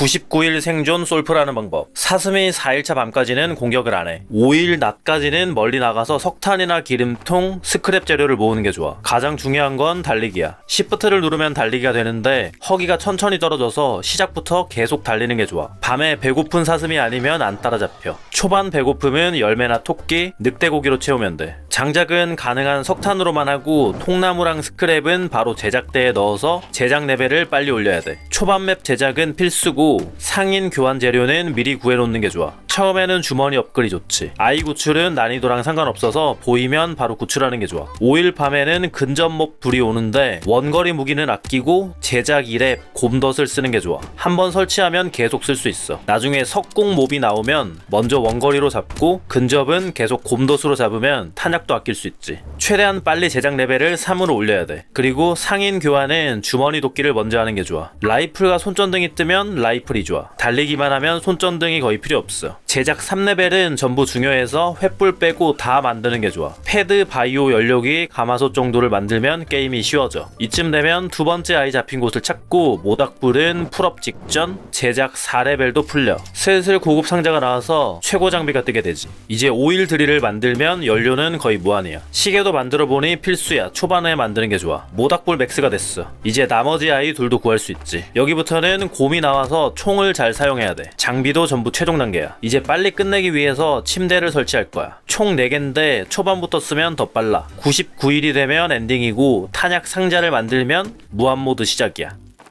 99일 생존 솔프라는 방법. 사슴이 4일차 밤까지는 공격을 안 해. 5일 낮까지는 멀리 나가서 석탄이나 기름통, 스크랩 재료를 모으는 게 좋아. 가장 중요한 건 달리기야. 시프트를 누르면 달리기가 되는데 허기가 천천히 떨어져서 시작부터 계속 달리는 게 좋아. 밤에 배고픈 사슴이 아니면 안 따라잡혀. 초반 배고픔은 열매나 토끼, 늑대고기로 채우면 돼. 장작은 가능한 석탄으로만 하고 통나무랑 스크랩은 바로 제작대에 넣어서 제작 레벨을 빨리 올려야 돼. 초반 맵 제작은 필수고 상인 교환 재료는 미리 구해놓는 게 좋아. 처음에는 주머니 업글이 좋지. 아이 구출은 난이도랑 상관없어서 보이면 바로 구출하는 게 좋아. 5일 밤에는 근접 몹 불이 오는데 원거리 무기는 아끼고 제작 1랩 곰덫을 쓰는 게 좋아. 한번 설치하면 계속 쓸 수 있어. 나중에 석궁 몹이 나오면 먼저 원거리로 잡고 근접은 계속 곰덫으로 잡으면 탄약도 아낄 수 있지. 최대한 빨리 제작 레벨을 3으로 올려야 돼. 그리고 상인 교환은 주머니 도끼를 먼저 하는 게 좋아. 라이플과 손전등이 뜨면 라이플 이 좋아. 달리기만 하면 손전등이 거의 필요 없어. 제작 3레벨은 전부 중요해서 횃불 빼고 다 만드는 게 좋아. 패드, 바이오, 연료기, 가마솥 정도를 만들면 게임이 쉬워져. 이쯤 되면 두 번째 아이 잡힌 곳을 찾고 모닥불은 풀업 직전 제작 4레벨도 풀려. 슬슬 고급 상자가 나와서 최고 장비가 뜨게 되지. 이제 오일 드릴을 만들면 연료는 거의 무한이야. 시계도 만들어 보니 필수야. 초반에 만드는 게 좋아. 모닥불 맥스가 됐어. 이제 나머지 아이 둘도 구할 수 있지. 여기부터는 곰이 나와 서 총을 잘 사용해야 돼. 장비도 전부 최종 단계야. 이제 빨리 끝내기 위해서 침대를 설치할 거야. 총 4개인데 초반부터 쓰면 더 빨라. 99일이 되면 엔딩이고 탄약 상자를 만들면 무한 모드 시작이야.